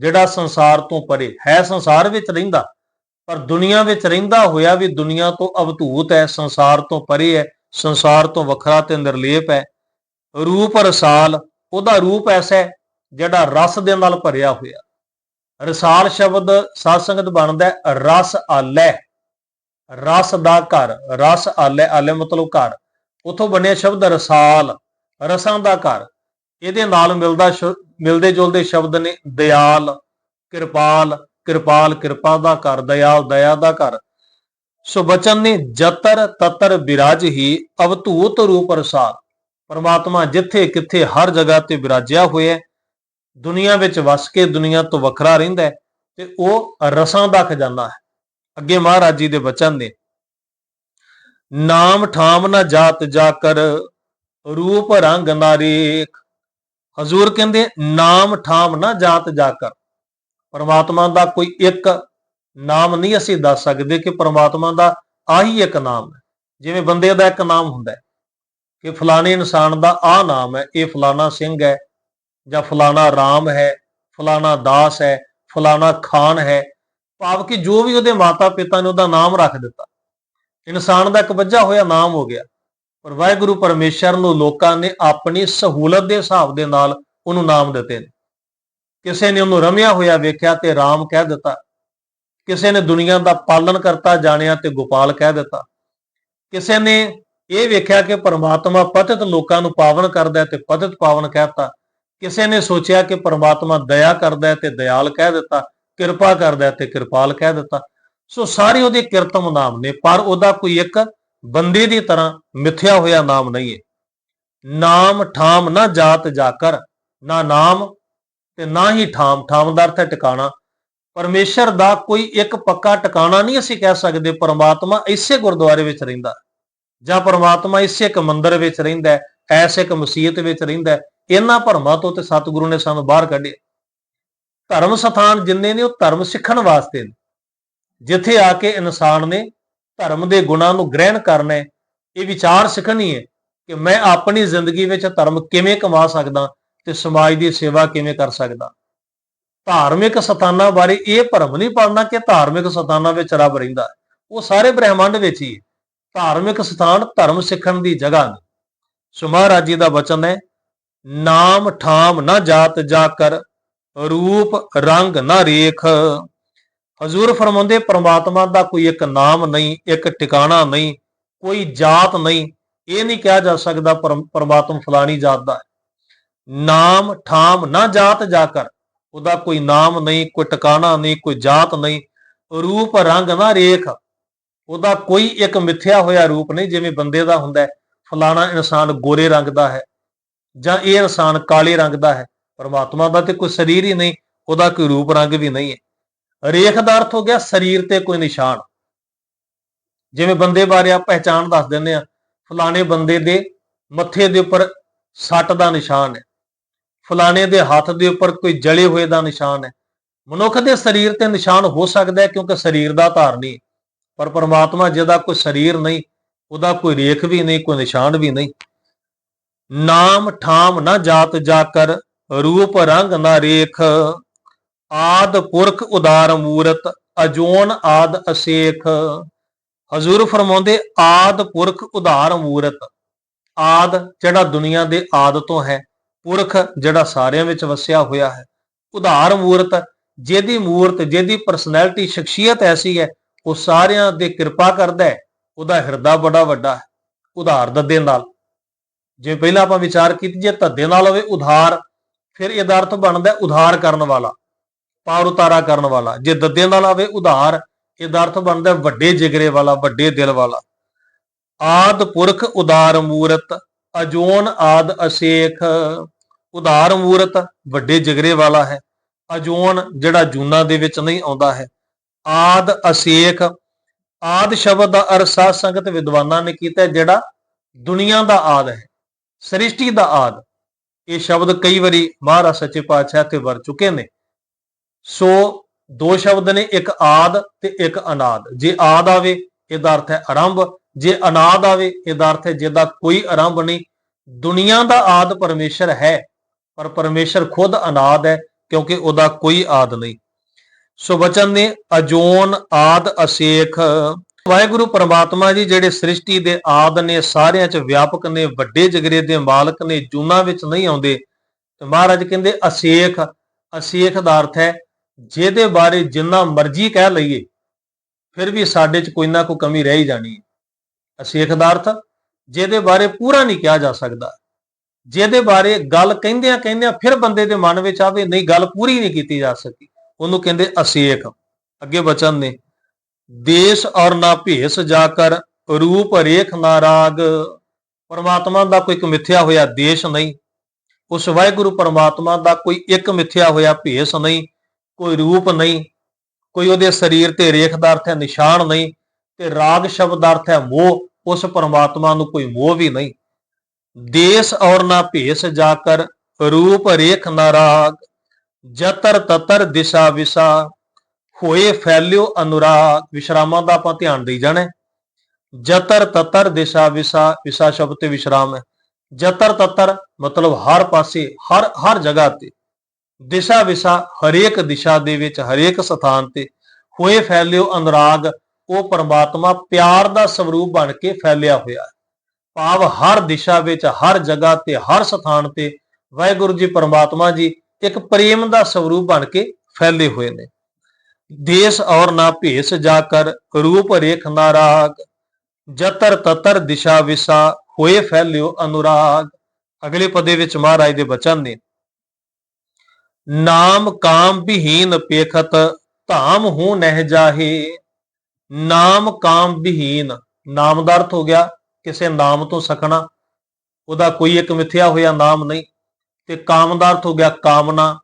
ਜਿਹੜਾ ਸੰਸਾਰ ਤੋਂ ਪਰੇ ਹੈ, ਸੰਸਾਰ ਵਿੱਚ ਰਹਿੰਦਾ, ਪਰ ਦੁਨੀਆ ਵਿੱਚ ਰਹਿੰਦਾ ਹੋਇਆ ਵੀ ਦੁਨੀਆ ਤੋਂ ਅਵਧੂਤ ਹੈ, ਸੰਸਾਰ ਤੋਂ ਪਰੇ ਹੈ, ਸੰਸਾਰ ਤੋਂ ਵੱਖਰਾ ਤੇ ਨਿਰਲੇਪ ਹੈ। ਰੂਪ ਰਸਾਲ, ਉਹਦਾ ਰੂਪ ਐਸਾ ਹੈ, ਜਿਹੜਾ ਰਸ ਦੇ ਨਾਲ ਭਰਿਆ ਹੋਇਆ। ਰਸਾਲ ਸ਼ਬਦ ਸਾਧ ਸੰਗਤ ਬਣਦਾ ਹੈ, ਰਸ ਆਲੈ। ਰਸ ਦਾ ਘਰ, ਰਸ ਆਲੈ ਆਲੈ ਮਤਲਬ ਘਰ। ਉਥੋਂ ਬਣਿਆ ਸ਼ਬਦ ਰਸਾਲ, ਰਸਾਂ ਦਾ ਘਰ। ਇਹਦੇ ਨਾਲ ਮਿਲਦਾ ਸ਼- ਮਿਲਦੇ ਜੁਲਦੇ ਸ਼ਬਦ ਨੇ ਦਿਆਲ, ਕਿਰਪਾਲ ਕਿਰਪਾਲ ਕਿਰਪਾ ਦਾ ਘਰ ਦਇਆਲ ਦਇਆ ਦਾ ਘਰ। ਸੋ ਬਚਨ ਨੇ ਜਤਰ ਤਤਰ ਬਿਰਾਜ ਹੀ ਅਵਤੂਤ ਰੂਪ ਰਸਾਲ। ਪਰਮਾਤਮਾ ਜਿੱਥੇ ਕਿੱਥੇ ਹਰ ਜਗ੍ਹਾ ਤੇ ਬਿਰਾਜਿਆ ਹੋਇਆ ਹੈ, ਦੁਨੀਆ ਵਿੱਚ ਵਸ ਕੇ ਦੁਨੀਆ ਤੋਂ ਵੱਖਰਾ ਰਹਿੰਦਾ ਹੈ ਤੇ ਉਹ ਰਸਾਂ ਦਾ ਖਜ਼ਾਨਾ ਹੈ। ਅੱਗੇ ਮਹਾਰਾਜ ਜੀ ਦੇ ਬਚਨ ਨੇ ਨਾਮ ਠਾਮ ਨਾ ਜਾਤ ਜਾ ਕਰ ਰੂਪ ਰੰਗ ਨਾ ਰੇਖ ਹਜ਼ੂਰ ਕਹਿੰਦੇ, ਨਾਮ ਠਾਮ ਨਾ ਜਾਤ ਜਾ ਕਰ। ਪਰਮਾਤਮਾ ਦਾ ਕੋਈ ਇੱਕ ਨਾਮ ਨਹੀਂ ਅਸੀਂ ਦੱਸ ਸਕਦੇ ਕਿ ਪਰਮਾਤਮਾ ਦਾ ਆਹੀ ਇੱਕ ਨਾਮ ਹੈ। ਜਿਵੇਂ ਬੰਦੇ ਦਾ ਇੱਕ ਨਾਮ ਹੁੰਦਾ ਹੈ ਕਿ ਫਲਾਣੇ ਇਨਸਾਨ ਦਾ ਆਹ ਨਾਮ ਹੈ, ਇਹ ਫਲਾਣਾ ਸਿੰਘ ਹੈ ਜਾਂ ਫਲਾਣਾ ਰਾਮ ਹੈ, ਫਲਾਣਾ ਦਾਸ ਹੈ, ਫਲਾਣਾ ਖਾਨ ਹੈ। ਭਾਵ ਕਿ ਜੋ ਵੀ ਉਹਦੇ ਮਾਤਾ ਪਿਤਾ ਨੇ ਉਹਦਾ ਨਾਮ ਰੱਖ ਦਿੱਤਾ। ਇਨਸਾਨ ਦਾ ਇੱਕ ਵੱਜਾ ਹੋਇਆ ਨਾਮ ਹੋ ਗਿਆ। ਪਰ ਵਾਹਿਗੁਰੂ ਪਰਮੇਸ਼ਰ ਨੂੰ ਲੋਕਾਂ ਨੇ ਆਪਣੀ ਸਹੂਲਤ ਦੇ ਹਿਸਾਬ ਦੇ ਨਾਲ ਉਹਨੂੰ ਨਾਮ ਦਿੱਤੇ ਨੇ। ਕਿਸੇ ਨੇ ਉਹਨੂੰ ਰਮਿਆ ਹੋਇਆ ਵੇਖਿਆ ਤੇ ਰਾਮ ਕਹਿ ਦਿੱਤਾ। ਕਿਸੇ ਨੇ ਦੁਨੀਆ ਦਾ ਪਾਲਣ ਕਰਤਾ, ਜਾਣਿਆ ਤੇ ਗੋਪਾਲ ਕਹਿ ਦਿੱਤਾ। ਕਿਸੇ ਨੇ ਇਹ ਵੇਖਿਆ ਕਿ ਪਰਮਾਤਮਾ ਪਤਿਤ ਲੋਕਾਂ ਨੂੰ ਪਾਵਨ ਕਰਦਾ ਹੈ ਤੇ ਪਤਿਤ ਪਾਵਨ ਕਹਿਤਾ ਕਿਸੇ ਨੇ ਸੋਚਿਆ ਕਿ ਪਰਮਾਤਮਾ ਦਇਆ ਕਰਦਾ ਹੈ ਤੇ ਦਇਆਲ ਕਹਿ ਦਿੱਤਾ, ਕਿਰਪਾ ਕਰਦਾ ਹੈ ਤੇ ਕਿਰਪਾਲ ਕਹਿ ਦਿੱਤਾ। ਸੋ ਸਾਰੇ ਉਹਦੇ ਕਿਰਤਮ ਨਾਮ ਨੇ, ਪਰ ਉਹਦਾ ਕੋਈ ਇੱਕ ਬੰਦੇ ਦੀ ਤਰ੍ਹਾਂ ਮਿਥਿਆ ਹੋਇਆ ਨਾਮ ਨਹੀਂ ਹੈ ਨਾਮ ਠਾਮ ਨਾ ਜਾਤ ਜਾਕਰ, ਨਾ ਨਾਮ ਤੇ ਨਾ ਹੀ ਠਾਮ। ਠਾਮ ਦਾ ਅਰਥ ਹੈ ਟਿਕਾਣਾ। ਪਰਮੇਸ਼ਰ ਦਾ ਕੋਈ ਇੱਕ ਪੱਕਾ ਟਿਕਾਣਾ ਨਹੀਂ ਅਸੀਂ ਕਹਿ ਸਕਦੇ। ਪਰਮਾਤਮਾ ਇਸੇ ਗੁਰਦੁਆਰੇ ਵਿੱਚ ਰਹਿੰਦਾ ਜਾਂ ਪਰਮਾਤਮਾ ਇਸੇ ਇੱਕ ਮੰਦਿਰ ਵਿੱਚ ਰਹਿੰਦਾ ਹੈ, ਐਸੇ ਇੱਕ ਮਸੀਤ ਵਿੱਚ ਰਹਿੰਦਾ ਇਹਨਾਂ ਭਰਮਾਂ ਤੋਂ ਤੇ ਸਤਿਗੁਰੂ ਨੇ ਸਾਨੂੰ ਬਾਹਰ ਕੱਢਿਆ। ਧਰਮ ਸਥਾਨ ਜਿੰਨੇ ਨੇ ਉਹ ਧਰਮ ਸਿੱਖਣ ਵਾਸਤੇ ਨੇ। ਜਿੱਥੇ ਆ ਕੇ ਇਨਸਾਨ ਨੇ ਧਰਮ ਦੇ ਗੁਣਾਂ ਨੂੰ ਗ੍ਰਹਿਣ ਕਰਨਾ ਹੈ ਇਹ ਵਿਚਾਰ ਸਿੱਖਣੀ ਹੈ ਕਿ ਮੈਂ ਆਪਣੀ ਜ਼ਿੰਦਗੀ ਵਿੱਚ ਧਰਮ ਕਿਵੇਂ ਕਮਾ ਸਕਦਾ ਤੇ ਸਮਾਜ ਦੀ ਸੇਵਾ ਕਿਵੇਂ ਕਰ ਸਕਦਾ। ਧਾਰਮਿਕ ਸਥਾਨਾਂ ਬਾਰੇ ਇਹ ਭਰਮ ਨਹੀਂ ਪਾਉਣਾ ਕਿ ਧਾਰਮਿਕ ਸਥਾਨਾਂ ਵਿੱਚ ਰੱਬ ਰਹਿੰਦਾ ਉਹ ਸਾਰੇ ਬ੍ਰਹਿਮੰਡ ਵਿੱਚ ਹੀ ਹੈ। ਧਾਰਮਿਕ ਸਥਾਨ ਧਰਮ ਸਿੱਖਣ ਦੀ ਜਗ੍ਹਾ ਨੇ ਸੋ ਮਹਾਰਾਜ ਜੀ ਦਾ ਬਚਨ ਹੈ ਨਾਮ ਠਾਮ ਨਾ ਜਾਤ ਜਾ ਕਰ ਰੂਪ ਰੰਗ ਨਾ ਰੇਖ। ਹਜ਼ੂਰ ਫਰਮਾਉਂਦੇ, ਪ੍ਰਮਾਤਮਾ ਦਾ ਕੋਈ ਇੱਕ ਨਾਮ ਨਹੀਂ, ਇੱਕ ਟਿਕਾਣਾ ਨਹੀਂ, ਕੋਈ ਜਾਤ ਨਹੀਂ, ਇਹ ਨਹੀਂ ਕਿਹਾ ਜਾ ਸਕਦਾ ਪਰਮ- ਪ੍ਰਮਾਤਮ ਫਲਾਣੀ ਜਾਤ ਦਾ ਹੈ। ਨਾਮ, ਠਾਮ ਨਾ ਜਾਤ ਜਾ ਕਰ, ਉਹਦਾ ਕੋਈ ਨਾਮ ਨਹੀਂ, ਕੋਈ ਟਿਕਾਣਾ ਨਹੀਂ, ਕੋਈ ਜਾਤ ਨਹੀਂ, ਰੂਪ, ਰੰਗ ਨਾ ਰੇਖ, ਉਹਦਾ ਕੋਈ ਇੱਕ ਮਿੱਥਿਆ ਹੋਇਆ ਰੂਪ ਨਹੀਂ, ਜਿਵੇਂ ਬੰਦੇ ਦਾ ਹੁੰਦਾ ਹੈ, ਫਲਾਣਾ ਇਨਸਾਨ ਗੋਰੇ ਰੰਗ ਦਾ ਹੈ ਜਾਂ ਇਹ ਇਨਸਾਨ ਕਾਲੇ ਰੰਗ ਦਾ ਹੈ, ਪਰਮਾਤਮਾ ਦਾ ਤੇ ਕੋਈ ਸਰੀਰ ਹੀ ਨਹੀਂ, ਉਹਦਾ ਕੋਈ ਰੂਪ ਰੰਗ ਵੀ ਨਹੀਂ ਹੈ ਰੇਖ ਦਾ ਅਰਥ ਹੋ ਗਿਆ ਸਰੀਰ ਤੇ ਕੋਈ ਨਿਸ਼ਾਨ। ਜਿਵੇਂ ਬੰਦੇ ਬਾਰੇ ਆ ਪਹਿਚਾਣ ਦੱਸ ਦਿੰਦੇ ਆ, ਫਲਾਣੇ ਬੰਦੇ ਦੇ ਮੱਥੇ ਦੇ ਉੱਪਰ ਸੱਟ ਦਾ ਨਿਸ਼ਾਨ ਹੈ। ਫਲਾਣੇ ਦੇ ਹੱਥ ਦੇ ਉੱਪਰ ਕੋਈ ਜਲੇ ਹੋਏ ਦਾ ਨਿਸ਼ਾਨ ਹੈ। ਮਨੁੱਖ ਦੇ ਸਰੀਰ ਤੇ ਨਿਸ਼ਾਨ ਹੋ ਸਕਦਾ ਹੈ ਕਿਉਂਕਿ ਸਰੀਰ ਦਾ ਧਾਰਨੀ ਪਰ ਪਰਮਾਤਮਾ ਜਿਹਦਾ ਕੋਈ ਸਰੀਰ ਨਹੀਂ, ਉਹਦਾ ਕੋਈ ਰੇਖ ਵੀ ਨਹੀਂ, ਕੋਈ ਨਿਸ਼ਾਨ ਵੀ ਨਹੀਂ। ਨਾਮ ਠਾਮ ਨਾ ਜਾਤ ਜਾ ਕਰ ਰੂਪ ਰੰਗ ਨਾ ਰੇਖ। ਆਦ ਪੁਰਖ ਉਦਾਰ ਮੂਰਤ, ਅਜੋਨ ਆਦ ਅਸੇਖ। ਹਜ਼ੂਰ ਫਰਮਾਉਂਦੇ, ਆਦ ਪੁਰਖ ਉਦਾਰ ਮੂਰਤ। ਆਦ ਜਿਹੜਾ ਦੁਨੀਆ ਦੇ ਆਦ ਤੋਂ ਹੈ, ਪੁਰਖ ਜਿਹੜਾ ਸਾਰਿਆਂ ਵਿੱਚ ਵਸਿਆ ਹੋਇਆ ਹੈ। ਉਦਾਰ ਮੂਰਤ, ਜਿਹਦੀ ਮੂਰਤ, ਜਿਹਦੀ ਪਰਸਨੈਲਿਟੀ ਸ਼ਖਸੀਅਤ ਐਸੀ ਹੈ, ਉਹ ਸਾਰਿਆਂ ਦੇ ਕਿਰਪਾ ਕਰਦਾ ਹੈ, ਉਹਦਾ ਹਿਰਦਾ ਬੜਾ ਵੱਡਾ ਹੈ ਉਧਾਰ ਦੱਦੇ ਨਾਲ। ਜੇ ਪਹਿਲਾਂ ਆਪਾਂ ਵਿਚਾਰ ਕੀਤੀ ਜੇ ਧੱਦੇ ਨਾਲ ਹੋਵੇ ਉਧਾਰ, ਫਿਰ ਇਹਦਾ ਅਰਥ ਬਣਦਾ ਉਧਾਰ ਕਰਨ ਵਾਲਾ। ਪਾਰ ਉਤਾਰਾ ਕਰਨ ਵਾਲਾ, ਜੇ ਦੱਦਿਆਂ ਦਾ ਲਾਵੇ ਉਧਾਰ, ਇਹਦਾ ਅਰਥ ਬਣਦਾ ਵੱਡੇ ਜਿਗਰੇ ਵਾਲਾ, ਵੱਡੇ ਦਿਲ ਵਾਲਾ। ਆਦ ਪੁਰਖ ਉਦਾਰ ਮੂਰਤ, ਅਜੋਨ ਆਦ ਅਸੇਖ। ਉਦਾਰ ਮੂਰਤ ਵੱਡੇ ਜਿਗਰੇ ਵਾਲਾ ਹੈ, ਅਜੋਨ ਜਿਹੜਾ ਜੂਨਾ ਦੇ ਵਿੱਚ ਨਹੀਂ ਆਉਂਦਾ ਹੈ। ਆਦ ਅਸੇਖ, ਆਦ ਸ਼ਬਦ ਦਾ ਅਰਥ ਸਾਧ ਸੰਗਤ ਵਿਦਵਾਨਾਂ ਨੇ ਕੀਤਾ ਜਿਹੜਾ ਦੁਨੀਆ ਦਾ ਆਦ ਹੈ, ਸ੍ਰਿਸ਼ਟੀ ਦਾ ਆਦ। ਇਹ ਸ਼ਬਦ ਕਈ ਵਾਰੀ ਮਹਾਰਾਜ ਸੱਚੇ ਪਾਤਸ਼ਾਹ ਤੇ ਵਰ ਚੁੱਕੇ ਨੇ। ਸੋ ਦੋ ਸ਼ਬਦ ਨੇ, ਇੱਕ ਆਦ ਤੇ ਇੱਕ ਅਨਾਦ। ਜੇ ਆਦ ਆਵੇ, ਇਹਦਾ ਅਰਥ ਹੈ ਆਰੰਭ। ਜੇ ਅਨਾਦ ਆਵੇ, ਇਹਦਾ ਅਰਥ ਹੈ ਜਿਹਦਾ ਕੋਈ ਆਰੰਭ ਨਹੀਂ। ਦੁਨੀਆ ਦਾ ਆਦ ਪਰਮੇਸ਼ਰ ਹੈ, ਪਰ ਪਰਮੇਸ਼ਰ ਖੁਦ ਅਨਾਦ ਹੈ, ਕਿਉਂਕਿ ਉਹਦਾ ਕੋਈ ਆਦ ਨਹੀਂ। ਸੋ ਵਚਨ ਨੇ, ਅਜੋਨ ਆਦ ਅਸੇਖ। ਵਾਹਿਗੁਰੂ ਪਰਮਾਤਮਾ ਜੀ, ਜਿਹੜੇ ਸ੍ਰਿਸ਼ਟੀ ਦੇ ਆਦ ਨੇ, ਸਾਰਿਆਂ ਚ ਵਿਆਪਕ ਨੇ, ਵੱਡੇ ਜਗਰੇ ਦੇ ਮਾਲਕ ਨੇ, ਜੂਨਾ ਵਿੱਚ ਨਹੀਂ ਆਉਂਦੇ। ਤੇ ਮਹਾਰਾਜ ਕਹਿੰਦੇ ਅਸੇਖ ਅਸੇਖ ਦਾ ਅਰਥ ਹੈ ਜਿਹਦੇ ਬਾਰੇ ਜਿੰਨਾ ਮਰਜ਼ੀ ਕਹਿ ਲਈਏ, ਫਿਰ ਵੀ ਸਾਡੇ ਚ ਕੋਈ ਨਾ ਕੋਈ ਕਮੀ ਰਹਿ ਹੀ ਜਾਣੀ ਹੈ। ਅਸੇਖ ਦਾ ਅਰਥ ਜਿਹਦੇ ਬਾਰੇ ਪੂਰਾ ਨਹੀਂ ਕਿਹਾ ਜਾ ਸਕਦਾ। ਜਿਹਦੇ ਬਾਰੇ ਗੱਲ ਕਹਿੰਦਿਆਂ ਕਹਿੰਦਿਆਂ ਫਿਰ ਬੰਦੇ ਦੇ ਮਨ ਵਿੱਚ ਆਵੇ, ਨਹੀਂ ਗੱਲ ਪੂਰੀ ਨਹੀਂ ਕੀਤੀ ਜਾ ਸਕੀ, ਉਹਨੂੰ ਕਹਿੰਦੇ ਅਸੇਖ। ਅੱਗੇ ਬਚਨ ਨੇ, ਦੇਸ਼ ਔਰ ਨਾ ਭੇਸ ਜਾ ਕਰ, ਰੂਪ ਰੇਖ ਨਾ ਰਾਗ। ਪਰਮਾਤਮਾ ਦਾ ਕੋਈ ਇੱਕ ਮਿੱਥਿਆ ਹੋਇਆ ਦੇਸ਼ ਨਹੀਂ, ਉਸ ਵਾਹਿਗੁਰੂ ਪਰਮਾਤਮਾ ਦਾ ਕੋਈ ਇੱਕ ਮਿੱਥਿਆ ਹੋਇਆ ਭੇਸ ਨਹੀਂ ਕੋਈ ਰੂਪ ਨਹੀਂ, ਕੋਈ ਉਹਦੇ ਸਰੀਰ ਤੇ ਰੇਖ ਦਾ ਅਰਥ ਹੈ, ਨਿਸ਼ਾਨ ਨਹੀਂ ਤੇ ਰਾਗ ਸ਼ਬਦ ਦਾ ਅਰਥ ਹੈ, ਮੋਹ, ਉਸ ਪਰਮਾਤਮਾ ਨੂੰ ਕੋਈ ਮੋਹ ਵੀ ਨਹੀਂ। ਦੇਸ ਔਰ ਨਾ ਭੇਸ ਜਾ ਕਰ, ਰੂਪ ਰੇਖ ਨਾ ਰਾਗ, ਜਤਰ ਤਤਰ ਦਿਸ਼ਾ ਵਿਸਾ, ਹੋਏ ਫੈਲਿਓ ਅਨੁਰਾਗ। ਵਿਸ਼ਰਾਮਾਂ ਦਾ ਆਪਾਂ ਧਿਆਨ ਦੇਈ ਜਾਣਾ। ਜਤਰ ਤਤਰ ਦਿਸ਼ਾ ਵਿਸਾ ਵਿਸਾ ਸ਼ਬਦ ਤੇ ਵਿਸ਼ਰਾਮ ਹੈ। ਜਤਰ ਤਤਰ ਮਤਲਬ ਹਰ ਪਾਸੇ, ਹਰ ਹਰ ਜਗ੍ਹਾ ਤੇ। ਦਿਸ਼ਾ ਵਿਸਾ ਹਰੇਕ ਦਿਸ਼ਾ ਦੇ ਵਿੱਚ, ਹਰੇਕ ਸਥਾਨ ਤੇ ਹੋਏ ਫੈਲਿਓ ਅਨੁਰਾਗ, ਉਹ ਪਰਮਾਤਮਾ ਪਿਆਰ ਦਾ ਸਰੂਪ ਬਣ ਕੇ ਫੈਲਿਆ ਹੋਇਆ ਹੈ। ਭਾਵ ਹਰ ਦਿਸ਼ਾ ਵਿੱਚ, ਹਰ ਜਗ੍ਹਾ ਤੇ, ਹਰ ਸਥਾਨ ਤੇ ਵਾਹਿਗੁਰੂ ਜੀ, ਪਰਮਾਤਮਾ ਜੀ ਇੱਕ ਪ੍ਰੇਮ ਦਾ ਸਰੂਪ ਬਣ ਕੇ ਫੈਲੇ ਹੋਏ ਨੇ। ਦੇਸ ਔਰ ਨਾ ਭੇਸ ਜਾ ਕਰ, ਰੂਪ ਰੇਖ ਨਾ ਰਾਗ, ਜਤਰ ਤਤਰ ਦਿਸ਼ਾ ਵਿਸਾ ਹੋਏ ਫੈਲਿਓ ਅਨੁਰਾਗ। ਅਗਲੇ ਪਦੇ ਵਿੱਚ ਮਹਾਰਾਜ ਦੇ ਬਚਨ ਨੇ ਨਾਮ ਕਾਮ ਵਿਹੀਨ ਪੇਖਤ, ਧਾਮ ਹੂੰ ਨਹਿ ਜਾਹੇ। ਨਾਮ ਕਾਮ ਵਿਹੀਨ ਨਾਮ ਦਾ ਅਰਥ ਹੋ ਗਿਆ ਕਿਸੇ ਨਾਮ ਤੋਂ ਸਕਣਾ। ਉਹਦਾ ਕੋਈ ਇੱਕ ਮਿਥਿਆ ਹੋਇਆ ਨਾਮ ਨਹੀਂ। ਤੇ ਕਾਮ ਦਾ ਅਰਥ ਹੋ ਗਿਆ ਕਾਮਨਾ,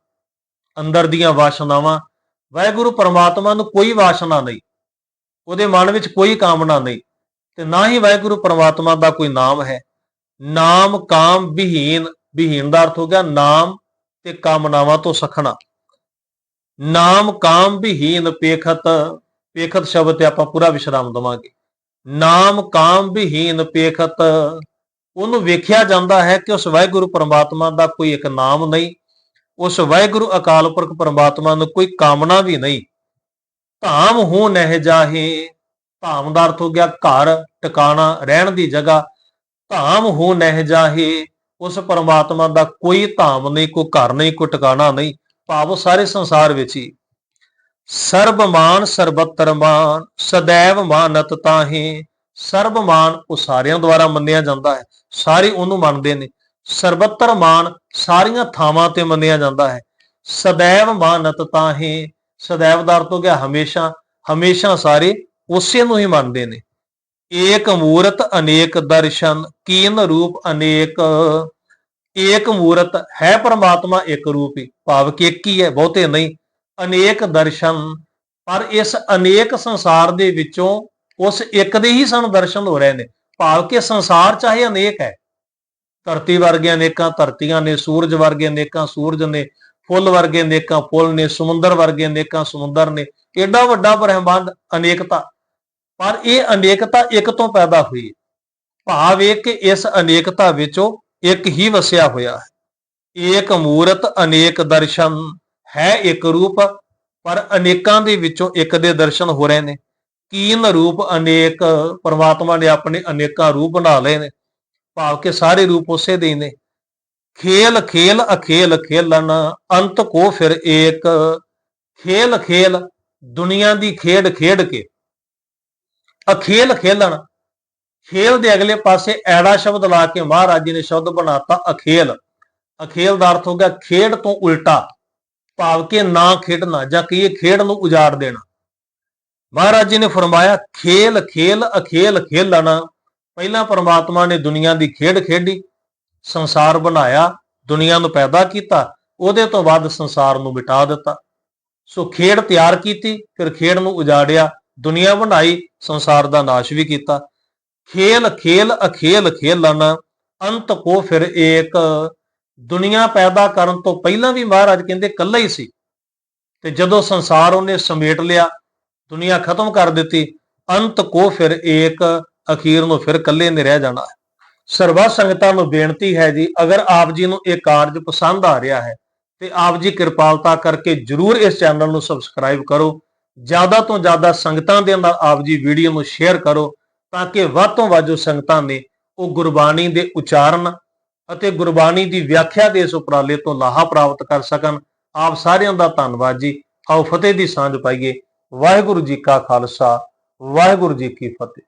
ਅੰਦਰ ਦੀਆਂ ਵਾਸ਼ਨਾਵਾਂ। ਵਾਹਿਗੁਰੂ ਪਰਮਾਤਮਾ ਨੂੰ ਕੋਈ ਵਾਸ਼ਨਾ ਨਹੀਂ। ਉਹਦੇ ਮਨ ਵਿੱਚ ਕੋਈ ਕਾਮਨਾ ਨਹੀਂ। ਤੇ ਨਾ ਹੀ ਵਾਹਿਗੁਰੂ ਪਰਮਾਤਮਾ ਦਾ ਕੋਈ ਨਾਮ ਹੈ। ਨਾਮ ਕਾਮ ਵਿਹੀਨ ਵਿਹੀਨ ਦਾ ਅਰਥ ਹੋ ਗਿਆ ਨਾਮ ਤੇ ਕਾਮਨਾਵਾਂ ਤੋਂ ਸਖਣਾ। ਨਾਮ ਕਾਮ ਵਿਹੀਨ ਪੇਖਤ ਪੇਖਤ ਸ਼ਬਦ ਤੇ ਆਪਾਂ ਪੂਰਾ ਵਿਸ਼ਰਾਮ ਦਵਾਂਗੇ। ਨਾਮ ਕਾਮ ਵਿਹੀਨ ਪੇਖਤ, ਉਹਨੂੰ ਵੇਖਿਆ ਜਾਂਦਾ ਹੈ ਕਿ ਉਸ ਵਾਹਿਗੁਰੂ ਪਰਮਾਤਮਾ ਦਾ ਕੋਈ ਇੱਕ ਨਾਮ ਨਹੀਂ, ਉਸ ਵਾਹਿਗੁਰੂ ਅਕਾਲ ਪੁਰਖ ਪਰਮਾਤਮਾ ਨੂੰ ਕੋਈ ਕਾਮਨਾ ਵੀ ਨਹੀਂ। ਧਾਮ ਹੋ ਨਹਿ ਜਾਹੇ ਧਾਮ ਦਾ ਅਰਥ ਹੋ ਗਿਆ ਘਰ, ਟਿਕਾਣਾ ਰਹਿਣ ਦੀ ਜਗ੍ਹਾ। ਧਾਮ ਹੋ ਨਹਿ ਜਾਹੇ ਉਸ ਪਰਮਾਤਮਾ ਦਾ ਕੋਈ ਧਾਮ ਨਹੀਂ, ਕੋਈ ਘਰ ਨਹੀਂ, ਕੋਈ ਟਿਕਾਣਾ ਨਹੀਂ, ਭਾਵ ਉਹ ਸਾਰੇ ਸੰਸਾਰ ਵਿੱਚ ਹੀ। ਸਰਬਮਾਨ, ਸਰਬਤਰਮਾਨ, ਸਦੈਵ ਮਾਨਤ ਸਰਬ ਮਾਨ ਉਹ ਸਾਰਿਆਂ ਦੁਆਰਾ ਮੰਨਿਆ ਜਾਂਦਾ ਹੈ। ਸਾਰੇ ਉਹਨੂੰ ਮੰਨਦੇ ਨੇ। ਸਰਬਤਰ ਮਾਨ ਸਾਰੀਆਂ ਥਾਵਾਂ ਤੇ ਮੰਨਿਆ ਜਾਂਦਾ ਹੈ। ਸਦੈਵ ਮਾਨਤ ਤਾਹੇ। ਸਦੈਵ ਦਾ ਅਰਥ ਹੋ ਗਿਆ ਹਮੇਸ਼ਾ। ਹਮੇਸ਼ਾ ਸਾਰੇ ਉਸੇ ਨੂੰ ਹੀ ਮੰਨਦੇ ਨੇ। ਏਕ ਮੂਰਤ ਅਨੇਕ ਦਰਸ਼ਨ, ਕੀਨ ਰੂਪ ਅਨੇਕ। ਏਕ ਮੂਰਤ ਹੈ ਪਰਮਾਤਮਾ ਇੱਕ ਰੂਪ ਹੀ ਭਾਵ ਕਿ ਇੱਕ ਹੀ ਹੈ, ਬਹੁਤੇ ਨਹੀਂ। ਅਨੇਕ ਦਰਸ਼ਨ, ਪਰ ਇਸ ਅਨੇਕ ਸੰਸਾਰ ਦੇ ਵਿੱਚੋਂ ਉਸ ਇੱਕ ਦੇ ਹੀ ਸਾਨੂੰ ਦਰਸ਼ਨ ਹੋ ਰਹੇ ਨੇ। ਭਾਵ ਕਿ ਸੰਸਾਰ ਚਾਹੇ ਅਨੇਕ ਹੈ। ਧਰਤੀ ਵਰਗੇ ਅਨੇਕਾਂ ਧਰਤੀਆਂ ਨੇ, ਸੂਰਜ ਵਰਗੇ ਅਨੇਕਾਂ ਸੂਰਜ ਨੇ, ਫੁੱਲ ਵਰਗੇ ਅਨੇਕਾਂ ਫੁੱਲ ਨੇ, ਸਮੁੰਦਰ ਵਰਗੇ ਅਨੇਕਾਂ ਸਮੁੰਦਰ ਨੇ। ਏਡਾ ਵੱਡਾ ਬ੍ਰਹਿਮੰਡ ਅਨੇਕਤਾ ਪਰ ਇਹ ਅਨੇਕਤਾ ਇੱਕ ਤੋਂ ਪੈਦਾ ਹੋਈ। ਹੈ। ਭਾਵ ਇਹ ਕਿ ਇਸ ਅਨੇਕਤਾ ਵਿੱਚੋਂ ਇੱਕ ਹੀ ਵਸਿਆ ਹੋਇਆ ਹੈ। ਏਕ ਮੂਰਤ, ਅਨੇਕ ਦਰਸ਼ਨ ਹੈ ਇੱਕ ਰੂਪ, ਪਰ ਅਨੇਕਾਂ ਦੇ ਵਿੱਚੋਂ ਇੱਕ ਦੇ ਦਰਸ਼ਨ ਹੋ ਰਹੇ ਨੇ। ਕੀਨ ਰੂਪ ਅਨੇਕ, ਪਰਮਾਤਮਾ ਨੇ ਆਪਣੇ ਅਨੇਕਾਂ ਰੂਪ ਬਣਾ ਲਏ ਨੇ। ਭਾਵ ਕਿ ਸਾਰੇ ਰੂਪ ਉਸੇ ਦੇ ਨੇ। ਖੇਲ ਖੇਲ, ਅਖੇਲ, ਖੇਲਣ, ਅੰਤ ਕੋ ਫਿਰ ਏਕ। ਖੇਲ ਖੇਲ, ਦੁਨੀਆ ਦੀ ਖੇਡ ਖੇਡ ਕੇ। ਅਖੇਲ ਖੇਲਣ। ਖੇਲ ਦੇ ਅਗਲੇ ਪਾਸੇ ਐੜਾ ਸ਼ਬਦ ਲਾ ਕੇ ਮਹਾਰਾਜ ਜੀ ਨੇ ਸ਼ਬਦ ਬਣਾਤਾ ਅਖੇਲ। ਅਖੇਲ ਦਾ ਅਰਥ ਹੋ ਗਿਆ ਖੇਡ ਤੋਂ ਉਲਟਾ। ਭਾਵ ਕਿ ਨਾ ਖੇਡਣਾ ਜਾਂ ਕਿ ਇਹ ਖੇਡ ਨੂੰ ਉਜਾੜ ਦੇਣਾ। ਮਹਾਰਾਜ ਜੀ ਨੇ ਫਰਮਾਇਆ, ਖੇਲ ਖੇਲ, ਅਖੇਲ, ਖੇਲਣ। ਪਹਿਲਾਂ ਪਰਮਾਤਮਾ ਨੇ ਦੁਨੀਆ ਦੀ ਖੇਡ ਖੇਡੀ, ਸੰਸਾਰ ਬਣਾਇਆ, ਦੁਨੀਆ ਨੂੰ ਪੈਦਾ ਕੀਤਾ, ਉਹਦੇ ਤੋਂ ਬਾਅਦ ਸੰਸਾਰ ਨੂੰ ਮਿਟਾ ਦਿੱਤਾ। ਸੋ ਖੇਡ ਤਿਆਰ ਕੀਤੀ, ਫਿਰ ਖੇਡ ਨੂੰ ਉਜਾੜਿਆ। ਦੁਨੀਆ ਬਣਾਈ, ਸੰਸਾਰ ਦਾ ਨਾਸ਼ ਵੀ ਕੀਤਾ। ਖੇਲ ਖੇਲ, ਅਖੇਲ, ਖੇਲਣ, ਅੰਤ ਕੋ ਫਿਰ ਏਕ। ਦੁਨੀਆ ਪੈਦਾ ਕਰਨ ਤੋਂ ਪਹਿਲਾਂ ਵੀ ਮਹਾਰਾਜ ਕਹਿੰਦੇ ਇਕੱਲਾ ਹੀ ਸੀ। ਤੇ ਜਦੋਂ ਸੰਸਾਰ ਉਹਨੇ ਸਮੇਟ ਲਿਆ, ਦੁਨੀਆ ਖਤਮ ਕਰ ਦਿੱਤੀ, ਅੰਤ ਕੋ ਫਿਰ ਏਕ, ਅਖੀਰ ਨੂੰ ਫਿਰ ਇਕੱਲੇ ਨੇ ਰਹਿ ਜਾਣਾ। ਹੈ ਸਰਬਾ ਸੰਗਤਾਂ ਨੂੰ ਬੇਨਤੀ ਹੈ ਜੀ, ਅਗਰ ਆਪ ਜੀ ਨੂੰ ਇਹ ਕਾਰਜ ਪਸੰਦ ਆ ਰਿਹਾ ਹੈ, ਤੇ ਆਪ ਜੀ ਕਿਰਪਾਲਤਾ ਕਰਕੇ ਜਰੂਰ ਇਸ ਚੈਨਲ ਨੂੰ ਸਬਸਕ੍ਰਾਈਬ ਕਰੋ। ਜ਼ਿਆਦਾ ਤੋਂ ਜ਼ਿਆਦਾ ਸੰਗਤਾਂ ਦੇ ਨਾਲ ਆਪ ਜੀ ਵੀਡੀਓ ਨੂੰ ਸ਼ੇਅਰ ਕਰੋ ਤਾਂ ਕਿ ਵੱਧ ਤੋਂ ਵੱਧ ਜੋ ਸੰਗਤਾਂ ਨੇ ਉਹ ਗੁਰਬਾਣੀ ਦੇ ਉਚਾਰਨ ਅਤੇ ਗੁਰਬਾਣੀ ਦੀ ਵਿਆਖਿਆ ਦੇ ਇਸ ਉਪਰਾਲੇ ਤੋਂ ਲਾਹਾ ਪ੍ਰਾਪਤ ਕਰ ਸਕਣ। ਆਪ ਸਾਰਿਆਂ ਦਾ ਧੰਨਵਾਦ ਜੀ। ਆਓ ਫਤਿਹ ਦੀ ਸਾਂਝ ਪਾਈਏ। ਵਾਹਿਗੁਰੂ ਜੀ ਕਾ ਖਾਲਸਾ, ਵਾਹਿਗੁਰੂ ਜੀ ਕੀ ਫਤਿਹ।